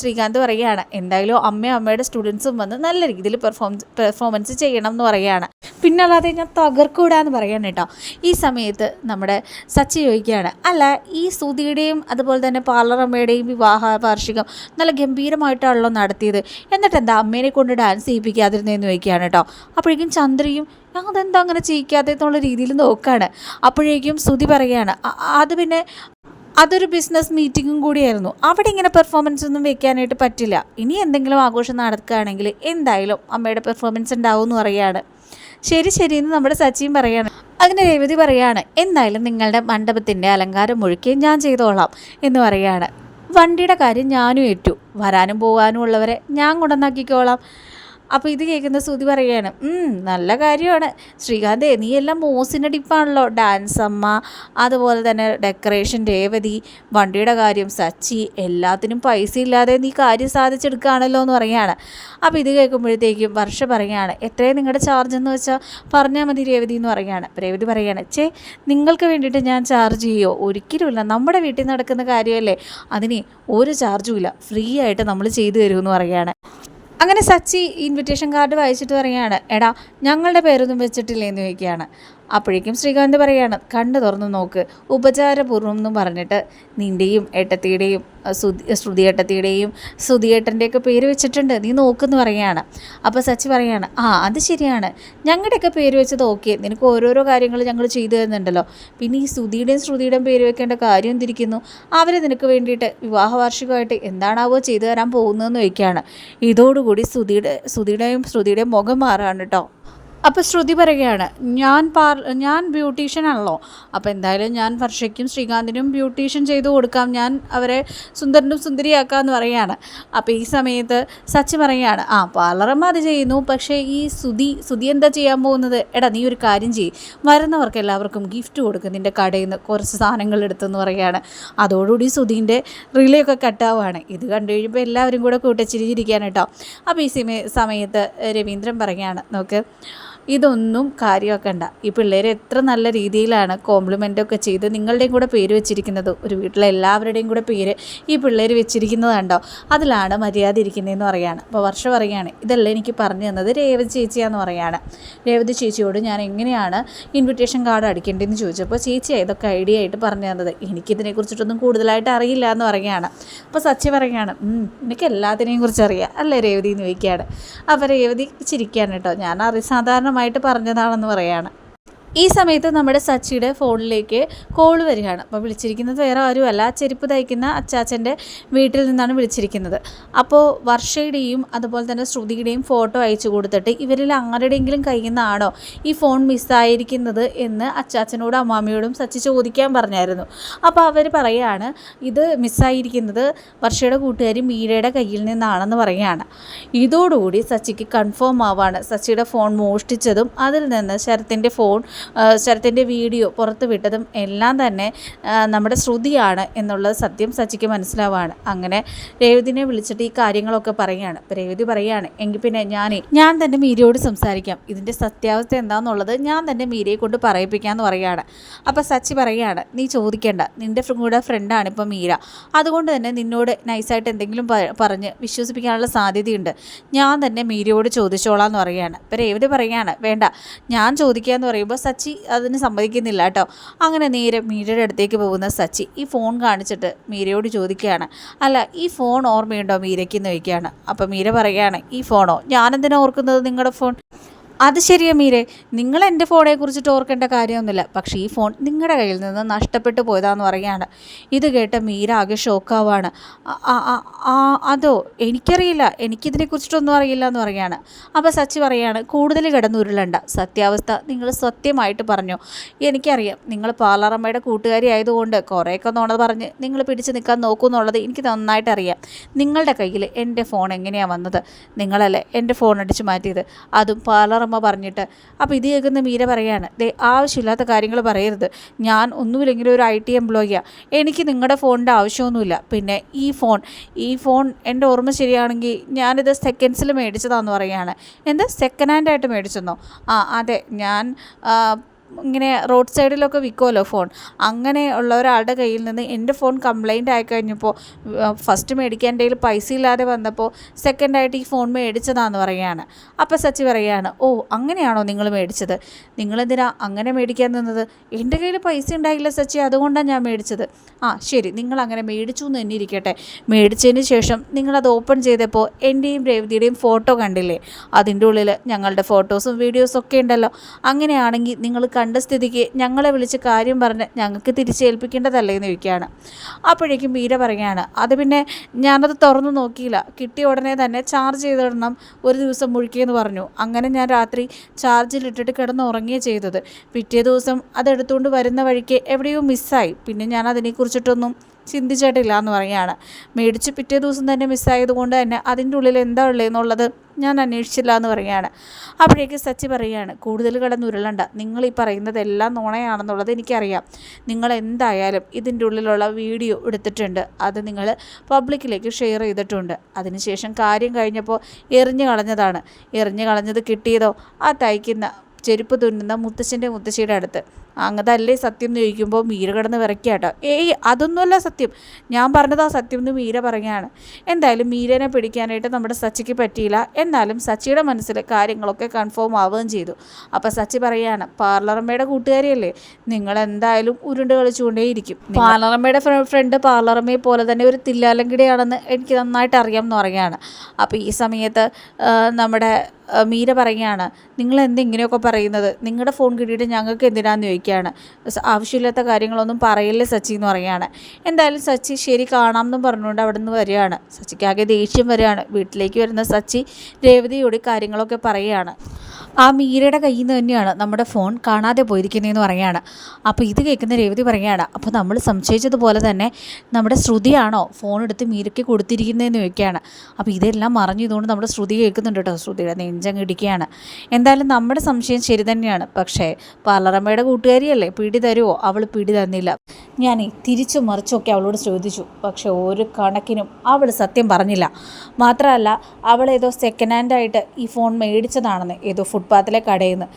ശ്രീകാന്ത് പറയുകയാണ്. എന്തായാലും അമ്മയും അമ്മയുടെ സ്റ്റുഡൻസും വന്ന് നല്ല രീതിയിൽ പെർഫോം പെർഫോമൻസ് ചെയ്യണം എന്ന് പറയുകയാണ്. പിന്നെ അല്ലാതെ ഞാൻ തകർക്കൂടാന്ന് പറയാൻ കേട്ടോ. ഈ സമയത്ത് നമ്മുടെ സച്ചി ചോദിക്കുകയാണ് അല്ല ഈ സുധിയുടെയും അതുപോലെ തന്നെ പാർലറമ്മയുടെയും വിവാഹ വാർഷികം നല്ല ഗംഭീരമായിട്ടാണല്ലോ നടത്തിയത്. എന്നിട്ട് എന്താ അമ്മേനെ കൊണ്ട് ഡാൻസ് ചെയ്യിപ്പിക്കാതിരുന്നതെന്ന് ചോദിക്കുകയാണ് കേട്ടോ. അപ്പോഴേക്കും ചന്ദ്രയും അതെന്താ അങ്ങനെ ചെയ്യിക്കാതെ എന്നുള്ള രീതിയിൽ നോക്കുകയാണ്. അപ്പോഴേക്കും സുധി പറയുകയാണ് "അ- അത് പിന്നെ അതൊരു ബിസിനസ് മീറ്റിങ്ങും കൂടിയായിരുന്നു. അവിടെ ഇങ്ങനെ പെർഫോമൻസ് ഒന്നും വെക്കാനായിട്ട് പറ്റില്ല. ഇനി എന്തെങ്കിലും ആഘോഷം നടക്കുകയാണെങ്കിൽ എന്തായാലും അമ്മയുടെ പെർഫോമൻസ് ഉണ്ടാവും എന്ന് പറയുകയാണ്. ശരി ശരി എന്ന് നമ്മുടെ സച്ചിൻ പറയാണ് അങ്ങനെ രേവതി പറയാണ് എന്തായാലും നിങ്ങളുടെ മണ്ഡപത്തിന്റെ അലങ്കാരം മുഴുക്കി ഞാൻ ചെയ്തോളാം എന്ന് പറയാണ് വണ്ടിയുടെ കാര്യം ഞാനും ഏറ്റു. വരാനും പോകാനും ഉള്ളവരെ ഞാൻ കൊണ്ടുവന്നാക്കിക്കോളാം. അപ്പോൾ ഇത് കേൾക്കുന്ന ശ്രുതി പറയുകയാണ് നല്ല കാര്യമാണ്. ശ്രീകാന്തേ നീ എല്ലാം മോസിന്റെ ടിപ്പാണല്ലോ. ഡാൻസ് അമ്മ അതുപോലെ തന്നെ ഡെക്കറേഷൻ രേവതി വണ്ടിയുടെ കാര്യം സച്ചി എല്ലാത്തിനും പൈസ ഇല്ലാതെ നീ കാര്യം സാധിച്ചെടുക്കുകയാണല്ലോ എന്ന് പറയുകയാണ് അപ്പോൾ ഇത് കേൾക്കുമ്പോഴത്തേക്കും വർഷ പറയുകയാണ് എത്രയും നിങ്ങളുടെ ചാർജ് എന്ന് വെച്ചാൽ പറഞ്ഞാൽ മതി രേവതി എന്ന് പറയുകയാണ് രേവതി പറയുകയാണ് ചേ നിങ്ങൾക്ക് വേണ്ടിയിട്ട് ഞാൻ ചാർജ് ചെയ്യുമോ ഒരിക്കലുമില്ല നമ്മുടെ വീട്ടിൽ നടക്കുന്ന കാര്യമല്ലേ? അതിന് ഒരു ചാർജും ഇല്ല. ഫ്രീ ആയിട്ട് നമ്മൾ ചെയ്തു തരുമെന്ന് പറയാണ്. അങ്ങനെ സച്ചി ഇൻവിറ്റേഷൻ കാർഡ് വായിച്ചിട്ട് പറയുകയാണ് എടാ ഞങ്ങളുടെ പേരൊന്നും വെച്ചിട്ടില്ലേ എന്ന് ചോദിക്കുകയാണ്. അപ്പോഴേക്കും ശ്രീകാന്ത് പറയാണ് കണ്ണു തുറന്നു നോക്ക് ഉപചാരപൂർവം എന്ന് പറഞ്ഞിട്ട് നിന്റെയും ഏട്ടത്തിയുടെയും ശ്രുതി ഏട്ടത്തിയുടെയും സുധി ഏട്ടന്റെയൊക്കെ പേര് വെച്ചിട്ടുണ്ട് നീ നോക്കെന്ന് പറയാണ്. അപ്പോൾ സച്ചി പറയാണ് ആ അത് ശരിയാണ്. ഞങ്ങളുടെയൊക്കെ പേര് വെച്ചത് ഓക്കെ നിനക്ക് ഓരോരോ കാര്യങ്ങൾ ഞങ്ങൾ ചെയ്തു തരുന്നുണ്ടല്ലോ. പിന്നെ ഈ സുധിയുടെയും ശ്രുതിയുടെയും പേര് വെക്കേണ്ട കാര്യം എന്തിരിക്കുന്നു? അവർ നിനക്ക് വേണ്ടിയിട്ട് വിവാഹ വാർഷികമായിട്ട് എന്താണാവോ ചെയ്തു തരാൻ പോകുന്നതെന്ന് വയ്ക്കുകയാണ് ഇതോടുകൂടി സുധിയുടെ സുധിയുടെയും ശ്രുതിയുടെയും മുഖം മാറാണ് കേട്ടോ അപ്പോൾ ശ്രുതി പറയുകയാണ് ഞാൻ പാർ ഞാൻ ബ്യൂട്ടീഷ്യൻ ആണല്ലോ. അപ്പോൾ എന്തായാലും ഞാൻ വർഷയ്ക്കും ശ്രീകാന്തിനും ബ്യൂട്ടീഷ്യൻ ചെയ്തു കൊടുക്കാം. ഞാൻ അവരെ സുന്ദരനും സുന്ദരിയാക്കാം എന്ന് പറയുകയാണ്. അപ്പോൾ ഈ സമയത്ത് സച്ചി പറയുകയാണ് ആ പാർലറമ്മ അത് ചെയ്യുന്നു. പക്ഷേ ഈ സുതി സുതി എന്താ ചെയ്യാൻ പോകുന്നത്? എടാ നീ ഒരു കാര്യം ചെയ്യ്. വരുന്നവർക്ക് എല്ലാവർക്കും ഗിഫ്റ്റ് കൊടുക്കും. നിന്റെ കടയിൽ നിന്ന് കുറച്ച് സാധനങ്ങൾ എടുത്തെന്ന് പറയുകയാണ്. അതോടുകൂടി സുധീന്റെ റിലേയൊക്കെ കട്ടാവുകയാണ്. ഇത് കണ്ടു കഴിയുമ്പോൾ എല്ലാവരും കൂടെ കൂട്ടച്ചിരിച്ചിരിക്കുകയാണ് കേട്ടോ. അപ്പോൾ ഈ സമയ സമയത്ത് രവീന്ദ്രൻ പറയുകയാണ് നോക്ക് ഇതൊന്നും കാര്യമാക്കണ്ട. ഈ പിള്ളേർ എത്ര നല്ല രീതിയിലാണ് കോംപ്ലിമെന്റ് ഒക്കെ ചെയ്ത് നിങ്ങളുടെയും കൂടെ പേര് വെച്ചിരിക്കുന്നത്. ഒരു വീട്ടിലെ എല്ലാവരുടെയും കൂടെ പേര് ഈ പിള്ളേർ വെച്ചിരിക്കുന്നത് കണ്ടോ അതിലാണ് മര്യാദ ഇരിക്കുന്നതെന്ന് പറയാണ്. അപ്പോൾ വർഷം പറയുകയാണ് ഇതല്ല എനിക്ക് പറഞ്ഞു തന്നത്? രേവതി ചേച്ചിയാന്ന് പറയാണ്. രേവതി ചേച്ചിയോട് ഞാൻ എങ്ങനെയാണ് ഇൻവിറ്റേഷൻ കാർഡ് അടിക്കേണ്ടതെന്ന് ചോദിച്ചപ്പോൾ ചേച്ചി ഇതൊക്കെ ഐഡിയ ആയിട്ട് പറഞ്ഞു തന്നത്. എനിക്കിതിനെക്കുറിച്ചിട്ടൊന്നും കൂടുതലായിട്ട് അറിയില്ല എന്ന് പറയുകയാണ് അപ്പോൾ സച്ചി പറയുകയാണ് "ഉം, എനിക്ക് എല്ലാത്തിനെയും കുറിച്ച് അറിയാം. അല്ലേ രേവതി? എന്ന് ചോദിക്കുകയാണ് അപ്പോൾ രേവതി ചിരിക്കുകയാണ് കേട്ടോ. ഞാൻ അറി സാധാരണമായിട്ട് പറഞ്ഞതാണെന്ന് പറയാണ്. ഈ സമയത്ത് നമ്മുടെ സച്ചിയുടെ ഫോണിലേക്ക് കോൾ വരികയാണ്. അപ്പോൾ വിളിച്ചിരിക്കുന്നത് വേറെ ആരുമല്ല. ചെരുപ്പ് തയ്ക്കുന്ന അച്ചാച്ചന്റെ വീട്ടിൽ നിന്നാണ് വിളിച്ചിരിക്കുന്നത്. അപ്പോൾ വർഷയുടെയും അതുപോലെ തന്നെ ശ്രുതിയുടെയും ഫോട്ടോ അയച്ചു കൊടുത്തിട്ട് ഇവരിൽ ആരുടെയെങ്കിലും കയ്യിൽ നിന്നാണോ ഈ ഫോൺ മിസ്സായിരിക്കുന്നത് എന്ന് അച്ചാച്ചനോടും അമ്മാമ്മയോടും സച്ചി ചോദിക്കാൻ പറഞ്ഞായിരുന്നു. അപ്പോൾ അവർ പറയുകയാണ് ഇത് മിസ്സായിരിക്കുന്നത് വർഷയുടെ കൂട്ടുകാരി മീരയുടെ കയ്യിൽ നിന്നാണെന്ന് പറയുകയാണ്. ഇതോടുകൂടി സച്ചിക്ക് കൺഫേം ആവാണ്. സച്ചിയുടെ ഫോൺ മോഷ്ടിച്ചതും അതിൽ നിന്ന് ശരത്തിന്റെ ഫോൺ ശരത്തിന്റെ വീഡിയോ പുറത്ത് വിട്ടതും എല്ലാം തന്നെ നമ്മുടെ ശ്രുതിയാണ് എന്നുള്ളത് സത്യം സച്ചിക്ക് മനസ്സിലാവുകയാണ് അങ്ങനെ രേവതിനെ വിളിച്ചിട്ട് ഈ കാര്യങ്ങളൊക്കെ പറയുകയാണ്. അപ്പോൾ രേവതി പറയുകയാണ് എങ്കിൽ പിന്നെ ഞാനേ ഞാൻ തന്നെ മീരയോട് സംസാരിക്കാം. ഇതിന്റെ സത്യാവസ്ഥ എന്താണെന്നുള്ളത് ഞാൻ തന്നെ മീരയെ കൊണ്ട് പറയിപ്പിക്കാമെന്ന് പറയുകയാണ്. അപ്പോൾ സച്ചി പറയുകയാണ് നീ ചോദിക്കേണ്ട. നിന്റെ കൂടെ ഫ്രണ്ടാണ് ഇപ്പോൾ മീര. അതുകൊണ്ട് തന്നെ നിന്നോട് നൈസായിട്ട് എന്തെങ്കിലും പറഞ്ഞ് വിശ്വസിപ്പിക്കാനുള്ള സാധ്യതയുണ്ട്. ഞാൻ തന്നെ മീരയോട് ചോദിച്ചോളാം എന്ന് പറയുകയാണ്. അപ്പോൾ രേവതി പറയുകയാണ് വേണ്ട. ഞാൻ ചോദിക്കുക ചോദിക്കാന്ന് പറയുമ്പോൾ അതിന് സമ്മതിക്കുന്നില്ല കേട്ടോ. അങ്ങനെ നേരെ മീരയുടെ അടുത്തേക്ക് പോകുന്ന സച്ചി ഈ ഫോൺ കാണിച്ചിട്ട് മീരയോട് ചോദിക്കുകയാണ്. അല്ല ഈ ഫോൺ ഓർമ്മയുണ്ടോ മീരയ്ക്ക് എന്ന് ചോദിക്കുകയാണ്. അപ്പോൾ മീര പറയുകയാണ് ഈ ഫോണോ? ഞാനെന്തിനാ ഓർക്കുന്നത് നിങ്ങളുടെ ഫോൺ? അത് ശരിയാ മീരെ. നിങ്ങൾ എന്റെ ഫോണെ കുറിച്ചിട്ട് ഓർക്കേണ്ട കാര്യമൊന്നുമില്ല. പക്ഷേ ഈ ഫോൺ നിങ്ങളുടെ കയ്യിൽ നിന്ന് നഷ്ടപ്പെട്ടു പോയതാന്ന് പറയുകയാണ്. ഇത് കേട്ട മീര ആകെ ഷോക്കാവാണ് അതോ എനിക്കറിയില്ല. എനിക്കിതിനെക്കുറിച്ചിട്ടൊന്നും അറിയില്ല എന്ന് പറയുകയാണ്. അപ്പോൾ സച്ചി പറയാണ് കൂടുതൽ കിടന്നുരുളണ്ട. സത്യാവസ്ഥ നിങ്ങൾ സത്യമായിട്ട് പറഞ്ഞു. എനിക്കറിയാം നിങ്ങൾ പാലാറമ്മയുടെ കൂട്ടുകാരി ആയതുകൊണ്ട് കുറേയൊക്കെ നോണത് പറഞ്ഞ് നിങ്ങൾ പിടിച്ച് നിൽക്കാൻ നോക്കൂ എന്നുള്ളത് എനിക്ക് നന്നായിട്ട് അറിയാം. നിങ്ങളുടെ കയ്യിൽ എന്റെ ഫോൺ എങ്ങനെയാണ് വന്നത്? നിങ്ങളല്ലേ എന്റെ ഫോൺ അടിച്ച് മാറ്റിയത്? അതും പാർലറമ്മ പറഞ്ഞിട്ട്. അപ്പോൾ ഇത് കേൾക്കുന്ന മീര പറയാണ് ദേ ആവശ്യമില്ലാത്ത കാര്യങ്ങൾ പറയരുത്. ഞാൻ ഒന്നുമില്ലെങ്കിലും ഒരു ഐ ടി എംപ്ലോയിയാണ് എനിക്ക് നിങ്ങളുടെ ഫോണിന്റെ ആവശ്യമൊന്നുമില്ല. പിന്നെ ഈ ഫോൺ ഈ ഫോൺ എന്റെ ഓർമ്മ ശരിയാണെങ്കിൽ ഞാനിത് സെക്കൻഡ്സിൽ മേടിച്ചതാണെന്ന് പറയുകയാണ് എന്താ? സെക്കൻഡ് ഹാൻഡ് ആയിട്ട് മേടിച്ചെന്നോ? ആ അതെ. ഞാൻ ഇങ്ങനെ റോഡ് സൈഡിലൊക്കെ വിൽക്കുമല്ലോ ഫോൺ. അങ്ങനെ ഉള്ള ഒരാളുടെ കയ്യിൽ നിന്ന് എന്റെ ഫോൺ കംപ്ലൈന്റ് ആയി കഴിഞ്ഞപ്പോൾ ഫസ്റ്റ് മേടിക്കാൻ എന്റെ കയ്യിൽ പൈസ ഇല്ലാതെ വന്നപ്പോൾ സെക്കൻഡായിട്ട് ഈ ഫോൺ മേടിച്ചതാന്ന് പറയുകയാണ്. അപ്പോൾ സച്ചി പറയുകയാണ് ഓ അങ്ങനെയാണോ നിങ്ങൾ മേടിച്ചത്? നിങ്ങളെന്തിനാ അങ്ങനെ മേടിക്കാൻ നിന്നത്? എന്റെ കയ്യിൽ പൈസ ഉണ്ടായില്ല സച്ചി അതുകൊണ്ടാണ് ഞാൻ മേടിച്ചത്. ആ ശരി നിങ്ങൾ അങ്ങനെ മേടിച്ചു എന്ന് തന്നെ ഇരിക്കട്ടെ. മേടിച്ചതിന് ശേഷം നിങ്ങളത് ഓപ്പൺ ചെയ്തപ്പോൾ എന്റെയും രേവതിയുടെയും ഫോട്ടോ കണ്ടില്ലേ? അതിന്റെ ഉള്ളിൽ ഞങ്ങളുടെ ഫോട്ടോസും വീഡിയോസും ഒക്കെ ഉണ്ടല്ലോ. അങ്ങനെയാണെങ്കിൽ നിങ്ങൾ കണ്ട സ്ഥിതിക്ക് ഞങ്ങളെ വിളിച്ച് കാര്യം പറഞ്ഞ് ഞങ്ങൾക്ക് തിരിച്ചേൽപ്പിക്കേണ്ടതല്ലേ എന്ന് ചോദിക്കുകയാണ്. അപ്പോഴേക്കും മീര പറയുകയാണ് അത് പിന്നെ ഞാനത് തുറന്നു നോക്കിയില്ല. കിട്ടിയ ഉടനെ തന്നെ ചാർജ് ചെയ്തിടണം. ഒരു ദിവസം മുഴുക്കിയെന്ന് പറഞ്ഞു. അങ്ങനെ ഞാൻ രാത്രി ചാർജിലിട്ടിട്ട് കിടന്ന് ഉറങ്ങിയേ ചെയ്തത്. പിറ്റേ ദിവസം അതെടുത്തുകൊണ്ട് വരുന്ന വഴിക്ക് എവിടെയോ മിസ്സായി പിന്നെ ഞാൻ അതിനെക്കുറിച്ചിട്ടൊന്നും ചിന്തിച്ചിട്ടില്ല എന്ന് പറയുകയാണ്. മേടിച്ച് പിറ്റേ ദിവസം തന്നെ മിസ്സായതുകൊണ്ട് തന്നെ അതിന്റെ ഉള്ളിൽ എന്താ ഉള്ളതെന്നുള്ളത് ഞാൻ അന്വേഷിച്ചില്ല എന്ന് പറയുകയാണ്. അപ്പോഴേക്ക് സച്ചി പറയുകയാണ് കൂടുതൽ കിടന്നുരുളണ്ട നിങ്ങൾ ഈ പറയുന്നതെല്ലാം നുണയാണെന്നുള്ളത് എനിക്കറിയാം. നിങ്ങൾ എന്തായാലും ഇതിന്റെ ഉള്ളിലുള്ള വീഡിയോ എടുത്തിട്ടുണ്ട്. അത് നിങ്ങൾ പബ്ലിക്കിലേക്ക് ഷെയർ ചെയ്തിട്ടുണ്ട്. അതിനുശേഷം കാര്യം കഴിഞ്ഞപ്പോൾ എറിഞ്ഞു കളഞ്ഞതാണ്. എറിഞ്ഞു കളഞ്ഞത് കിട്ടിയതോ? ആ തയ്ക്കുന്ന ചെരുപ്പ് തുന്നുന്ന മുത്തശ്ശന്റെ മുത്തശ്ശിയുടെ അടുത്ത്. അങ്ങതല്ലേ സത്യം എന്ന് ചോദിക്കുമ്പോൾ മീര കിടന്ന് വിറയ്ക്കാട്ടോ ഏയ് അതൊന്നുമല്ല സത്യം. ഞാൻ പറഞ്ഞതാ സത്യം എന്ന് മീര പറയുകയാണ്. എന്തായാലും മീരനെ പിടിക്കാനായിട്ട് നമ്മുടെ സച്ചിക്ക് പറ്റിയില്ല. എന്നാലും സച്ചിയുടെ മനസ്സിൽ കാര്യങ്ങളൊക്കെ കൺഫേം ആവുകയും ചെയ്തു. അപ്പോൾ സച്ചി പറയുകയാണ് പാർലറമ്മയുടെ കൂട്ടുകാരിയല്ലേ? നിങ്ങൾ എന്തായാലും ഉരുണ്ട് കളിച്ചുകൊണ്ടേയിരിക്കും പാർലറമ്മയുടെ ഫ്രണ്ട് പാർലറമ്മയെ പോലെ തന്നെ ഒരു തില്ലാലങ്കിടിയാണെന്ന് എനിക്ക് നന്നായിട്ട് അറിയാം എന്ന് പറയുകയാണ്. അപ്പോൾ ഈ സമയത്ത് നമ്മുടെ മീര പറയുകയാണ് നിങ്ങൾ എന്തെങ്കിലുമൊക്കെ പറയുന്നത്? നിങ്ങളുടെ ഫോൺ കിട്ടിയിട്ട് ഞങ്ങൾക്ക് എന്തിനാന്ന് ചോദിക്കുകയാണ് സ- ആവശ്യമില്ലാത്ത കാര്യങ്ങളൊന്നും പറയില്ല സച്ചി എന്ന് പറയുകയാണ്. എന്തായാലും സച്ചി ശരി കാണാം എന്നും പറഞ്ഞുകൊണ്ട് അവിടെ നിന്ന് വരികയാണ്. സച്ചിക്കാകെ ദേഷ്യം വരികയാണ്. വീട്ടിലേക്ക് വരുന്ന സച്ചി രേവതിയോട് കാര്യങ്ങളൊക്കെ പറയുകയാണ്. ആ മീരയുടെ കയ്യിൽ നിന്ന് തന്നെയാണ് നമ്മുടെ ഫോൺ കാണാതെ പോയിരിക്കുന്നതെന്ന് പറയുകയാണ്. അപ്പോൾ ഇത് കേൾക്കുന്ന രേവതി പറയുകയാണ് അപ്പോൾ നമ്മൾ സംശയിച്ചതുപോലെ തന്നെ നമ്മുടെ ശ്രുതിയാണോ ഫോൺ എടുത്ത് മീരയ്ക്ക് കൊടുത്തിരിക്കുന്നതെന്ന് ചോദിക്കുകയാണ്. അപ്പോൾ ഇതെല്ലാം മറിഞ്ഞു ഇതുകൊണ്ട് നമ്മുടെ ശ്രുതി കേൾക്കുന്നുണ്ട് കേട്ടോ ശ്രുതിയുടെ നെഞ്ചങ്ങ് ഇടിക്കുകയാണ്. എന്തായാലും നമ്മുടെ സംശയം ശരി തന്നെയാണ്. പക്ഷേ പാർലറമ്മയുടെ കൂട്ടുകാരിയല്ലേ പിടി തരുമോ അവൾ പിടി തന്നില്ല. ഞാൻ തിരിച്ചു മറിച്ചൊക്കെ അവളോട് ചോദിച്ചു. പക്ഷേ ഒരു കണക്കിനും അവൾ സത്യം പറഞ്ഞില്ല. മാത്രമല്ല അവൾ ഏതോ സെക്കൻഡ് ഹാൻഡായിട്ട് ഈ ഫോൺ മേടിച്ചതാണെന്ന് ഏതോ ഫുട്പാത്തിലെ കടയിൽ നിന്ന്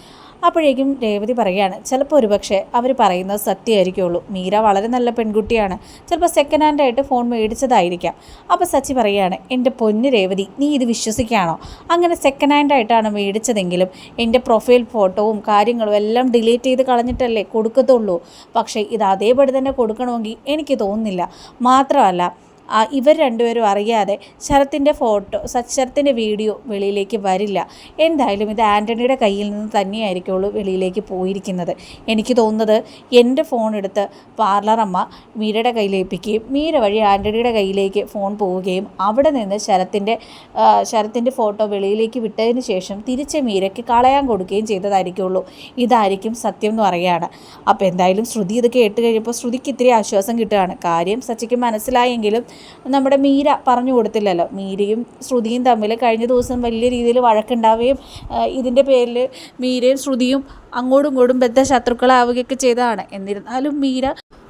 അപ്പോഴേക്കും രേവതി പറയുകയാണ് ചിലപ്പോൾ ഒരുപക്ഷെ അവർ പറയുന്നത് സത്യമായിരിക്കുള്ളൂ. മീര വളരെ നല്ല പെൺകുട്ടിയാണ്. ചിലപ്പോൾ സെക്കൻഡ് ഹാൻഡ് ആയിട്ട് ഫോൺ മേടിച്ചതായിരിക്കാം. അപ്പോൾ സച്ചി പറയുകയാണ് എന്റെ പൊന്ന് രേവതി നീ ഇത് വിശ്വസിക്കുകയാണോ? അങ്ങനെ സെക്കൻഡ് ഹാൻഡ് ആയിട്ടാണ് മേടിച്ചതെങ്കിലും എന്റെ പ്രൊഫൈൽ ഫോട്ടോവും കാര്യങ്ങളും എല്ലാം ഡിലീറ്റ് ചെയ്ത് കളഞ്ഞിട്ടല്ലേ കൊടുക്കത്തുള്ളൂ. പക്ഷേ ഇത് അതേപടി തന്നെ കൊടുക്കണമെങ്കിൽ എനിക്ക് തോന്നുന്നില്ല. മാത്രമല്ല ഇവർ രണ്ടുപേരും അറിയാതെ ശരത്തിന്റെ ഫോട്ടോ ശരത്തിന്റെ വീഡിയോ വെളിയിലേക്ക് വരില്ല. എന്തായാലും ഇത് ആന്റണിയുടെ കയ്യിൽ നിന്ന് തന്നെയായിരിക്കുള്ളൂ വെളിയിലേക്ക് പോയിരിക്കുന്നത്. എനിക്ക് തോന്നുന്നത് എന്റെ ഫോൺ എടുത്ത് പാർലർ അമ്മ മീരയുടെ കയ്യിലേൽപ്പിക്കുകയും മീര വഴി ആന്റണിയുടെ കയ്യിലേക്ക് ഫോൺ പോവുകയും അവിടെ നിന്ന് ശരത്തിന്റെ ശരത്തിന്റെ ഫോട്ടോ വെളിയിലേക്ക് വിട്ടതിന് ശേഷം തിരിച്ച് മീരയ്ക്ക് കളയാൻ കൊടുക്കുകയും ചെയ്തതായിരിക്കുള്ളൂ. ഇതായിരിക്കും സത്യം എന്ന് പറയുകയാണ്. അപ്പോൾ എന്തായാലും ശ്രുതി ഇത് കേട്ട് കഴിയുമ്പോൾ ശ്രുതിക്ക് ഇത്തിരി ആശ്വാസം കിട്ടുകയാണ്. കാര്യം സച്ചിക്ക് മനസ്സിലായെങ്കിലും നമ്മുടെ മീര പറഞ്ഞു കൊടുത്തില്ലല്ലോ. മീരയും ശ്രുതിയും തമ്മിൽ കഴിഞ്ഞ ദിവസം വലിയ രീതിയിൽ വഴക്കുണ്ടാവുകയും ഇതിന്റെ പേരിൽ മീരയും ശ്രുതിയും അങ്ങോട്ടും ഇങ്ങോട്ടും ബദ്ധ ശത്രുക്കളാവുകയൊക്കെ ചെയ്തതാണ്. എന്നിരുന്നാലും മീര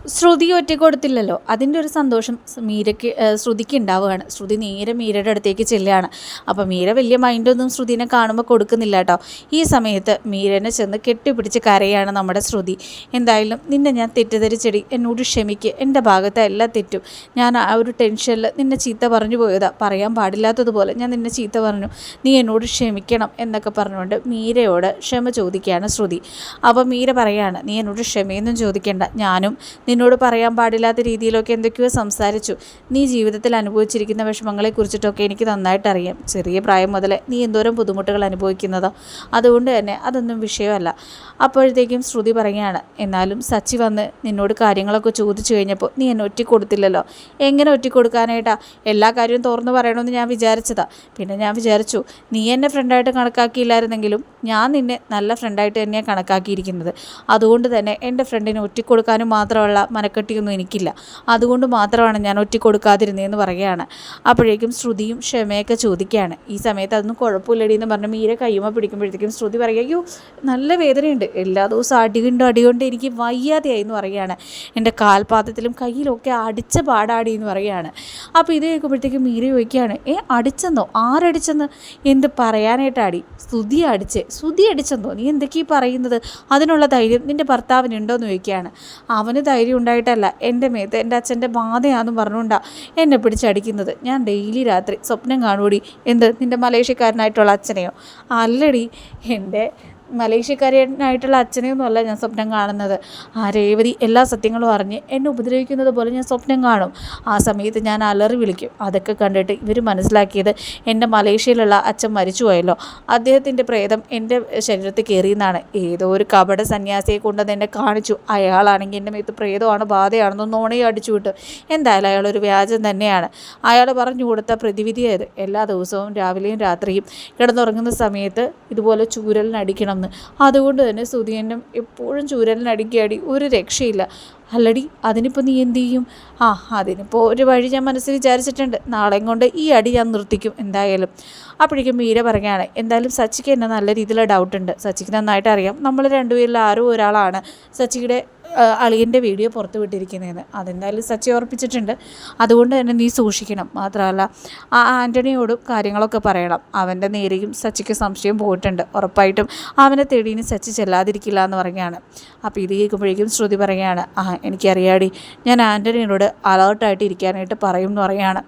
ശ്രുതി ഒറ്റ കൊടുത്തില്ലല്ലോ അതിന്റെ ഒരു സന്തോഷം മീരയ്ക്ക് ശ്രുതിക്ക് ഉണ്ടാവുകയാണ്. ശ്രുതി നേരെ മീരയുടെ അടുത്തേക്ക് ചെല്ലുകയാണ്. അപ്പോൾ മീര വലിയ മൈൻഡൊന്നും ശ്രുതിനെ കാണുമ്പോൾ കൊടുക്കുന്നില്ല കേട്ടോ. ഈ സമയത്ത് മീരനെ ചെന്ന് കെട്ടിപ്പിടിച്ച് കരയാണ് നമ്മുടെ ശ്രുതി. എന്തായാലും നിന്നെ ഞാൻ തെറ്റിദ്ധരിച്ചെടി. എന്നോട് ക്ഷമിക്ക്. എന്റെ ഭാഗത്തെ എല്ലാ തെറ്റും. ഞാൻ ആ ഒരു ടെൻഷനിൽ നിന്നെ ചീത്ത പറഞ്ഞു പോയതാ. പറയാൻ പാടില്ലാത്തതുപോലെ ഞാൻ നിന്നെ ചീത്ത പറഞ്ഞു. നീ എന്നോട് ക്ഷമിക്കണം എന്നൊക്കെ പറഞ്ഞുകൊണ്ട് മീരയോട് ക്ഷമ ചോദിക്കുകയാണ് ശ്രുതി. അപ്പോൾ മീര പറയാണ് നീ എന്നോട് ക്ഷമയൊന്നും ചോദിക്കേണ്ട. ഞാനും നിന്നോട് പറയാൻ പാടില്ലാത്ത രീതിയിലൊക്കെ എന്തൊക്കെയോ സംസാരിച്ചു. നീ ജീവിതത്തിൽ അനുഭവിച്ചിരിക്കുന്ന വിഷമങ്ങളെ കുറിച്ചിട്ടൊക്കെ എനിക്ക് നന്നായിട്ട് അറിയാം ചെറിയ പ്രായം മുതലേ നീ എന്തോരം ബുദ്ധിമുട്ടുകൾ അനുഭവിക്കുന്നതോ? അതുകൊണ്ട് തന്നെ അതൊന്നും വിഷയമല്ല. അപ്പോഴത്തേക്കും ശ്രുതി പറയുകയാണ് എന്നാലും സച്ചി വന്ന് നിന്നോട് കാര്യങ്ങളൊക്കെ ചോദിച്ചു കഴിഞ്ഞപ്പോൾ നീ എന്നെ ഒറ്റ കൊടുത്തില്ലല്ലോ എങ്ങനെ ഒറ്റ കൊടുക്കാനായിട്ടാ എല്ലാ കാര്യവും തുറന്നു പറയണമെന്ന് ഞാൻ വിചാരിച്ചതാ. പിന്നെ ഞാൻ വിചാരിച്ചു നീ എന്നെ ഫ്രണ്ടായിട്ട് കണക്കാക്കിയില്ലായിരുന്നെങ്കിലും ഞാൻ നിന്നെ നല്ല ഫ്രണ്ടായിട്ട് തന്നെയാണ് കണക്കാക്കിയിരിക്കുന്നത്. അതുകൊണ്ട് തന്നെ എന്റെ ഫ്രണ്ടിനെ ഒറ്റ കൊടുക്കാനും മാത്രമുള്ള മനക്കെട്ടിയൊന്നും എനിക്കില്ല. അതുകൊണ്ട് മാത്രമാണ് ഞാൻ ഒറ്റ കൊടുക്കാതിരുന്നതെന്ന് പറയുകയാണ്. അപ്പോഴേക്കും ശ്രുതിയും ക്ഷമയൊക്കെ ചോദിക്കുകയാണ്. ഈ സമയത്ത് അതൊന്നും കുഴപ്പമില്ലടി എന്ന് പറഞ്ഞ് മീര കയ്യുമ പിടിക്കുമ്പോഴത്തേക്കും ശ്രുതി പറയുക അയ്യോ നല്ല വേദനയുണ്ട്. എല്ലാ ദിവസവും അടികൊണ്ട് അടികൊണ്ട് എനിക്ക് വയ്യാതെയായി എന്ന് പറയുകയാണ്. എന്റെ കാൽപാദത്തിലും കയ്യിലൊക്കെ അടിച്ച പാടാടി എന്ന് പറയുകയാണ്. അപ്പോൾ ഇത് കേൾക്കുമ്പോഴത്തേക്കും മീര ചോദിക്കുകയാണ് ഏ അടിച്ചെന്നോ? ആരടിച്ചെന്ന്? എന്ത് പറയാനായിട്ടാടി? സ്തുതി അടിച്ചേ. സ്തുതി അടിച്ചെന്നോ? നീ എന്തൊക്കെയാണ് പറയുന്നത്? അതിനുള്ള ധൈര്യം നിന്റെ ഭർത്താവിനുണ്ടോ എന്ന് ചോദിക്കുകയാണ്. അവന് ധൈര്യം ഉണ്ടായിട്ടല്ല. എന്റെ മേത്ത് എന്റെ അച്ഛന്റെ ബാധയാണെന്ന് പറഞ്ഞുകൊണ്ടാണ് എന്നെ പിടിച്ചടിക്കുന്നത്. ഞാൻ ഡെയിലി രാത്രി സ്വപ്നം കാണുകൂടി എന്ത്? നിന്റെ മലേഷ്യക്കാരനായിട്ടുള്ള അച്ഛനെയോ? അല്ലടി എന്റെ മലേഷ്യക്കാരനായിട്ടുള്ള അച്ഛനെയൊന്നും അല്ല ഞാൻ സ്വപ്നം കാണുന്നത്. ആ രേവതി എല്ലാ സത്യങ്ങളും അറിഞ്ഞ് എന്നെ ഉപദ്രവിക്കുന്നത് പോലെ ഞാൻ സ്വപ്നം കാണും. ആ സമയത്ത് ഞാൻ അലറി വിളിക്കും. അതൊക്കെ കണ്ടിട്ട് ഇവർ മനസ്സിലാക്കിയത് എന്റെ മലേഷ്യയിലുള്ള അച്ഛൻ മരിച്ചുപോയല്ലോ അദ്ദേഹത്തിന്റെ പ്രേതം എന്റെ ശരീരത്തിൽ കയറിയെന്നാണ്. ഏതോ ഒരു കപട സന്യാസിയെ കൊണ്ടത് എന്നെ കാണിച്ചു. അയാളാണെങ്കിൽ എന്റെ മേത്ത് പ്രേതമാണ് ബാധയാണെന്ന് നോണയും അടിച്ചു വിട്ടു. എന്തായാലും അയാളൊരു വ്യാജം തന്നെയാണ്. അയാൾ പറഞ്ഞു കൊടുത്ത പ്രതിവിധിയായത് എല്ലാ ദിവസവും രാവിലെയും രാത്രിയും കിടന്നുറങ്ങുന്ന സമയത്ത് ഇതുപോലെ ചൂരലിനടിക്കണം എന്ന് അതുകൊണ്ട് തന്നെ സുധിയനും എപ്പോഴും ചൂരലിനടിക്കടി. ഒരു രക്ഷയില്ല. അല്ലടി അതിനിപ്പോൾ നീ എന്തു ചെയ്യും? ആ അതിനിപ്പോൾ ഒരു വഴി ഞാൻ മനസ്സിൽ വിചാരിച്ചിട്ടുണ്ട്. നാളെയും കൊണ്ട് ഈ അടി ഞാൻ നിർത്തിക്കും എന്തായാലും. അപ്പോഴേക്കും മീര പറയുകയാണ് എന്തായാലും സച്ചിക്ക് എന്നെ നല്ല രീതിയിലുള്ള ഡൗട്ടുണ്ട് സച്ചിക്ക് നന്നായിട്ട് അറിയാം. നമ്മൾ രണ്ടുപേരിൽ ആരും ഒരാളാണ്. സച്ചിയുടെ അളിയന്റെ വീഡിയോ പുറത്ത് വിട്ടിരിക്കുന്നതെന്ന്. അതെന്തായാലും സച്ചി ഉറപ്പിച്ചിട്ടുണ്ട്. അതുകൊണ്ട് തന്നെ നീ സൂക്ഷിക്കണം. മാത്രമല്ല ആ ആന്റണിയോടും കാര്യങ്ങളൊക്കെ പറയണം. അവന്റെ നേരെയും സച്ചിക്ക് സംശയം പോയിട്ടുണ്ട്. ഉറപ്പായിട്ടും അവനെ തേടിയിന് സച്ചി ചെല്ലാതിരിക്കില്ല എന്ന് പറയുകയാണ്. അപ്പോൾ ഇത് കേൾക്കുമ്പോഴേക്കും ശ്രുതി പറയുകയാണ് ആ എനിക്കറിയാടി ഞാൻ ആന്റണിയോട് അലേർട്ടായിട്ട് ഇരിക്കാനായിട്ട് പറയും എന്ന് പറയുകയാണ്.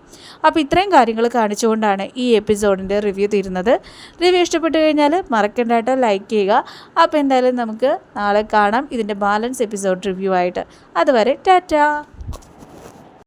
അപ്പോൾ ഇത്രയും കാര്യങ്ങൾ കാണിച്ചുകൊണ്ടാണ് ഈ എപ്പിസോഡിന്റെ റിവ്യൂ തീരുന്നത്. റിവ്യൂ ഇഷ്ടപ്പെട്ടു കഴിഞ്ഞാൽ മറക്കണ്ടായിട്ട് ലൈക്ക് ചെയ്യുക. അപ്പോൾ എന്തായാലും നമുക്ക് നാളെ കാണാം. ഇതിന്റെ ബാലൻസ് എപ്പിസോഡ് റിവ്യൂ ആയിട്ട്. അതുവരെ ടാറ്റാ.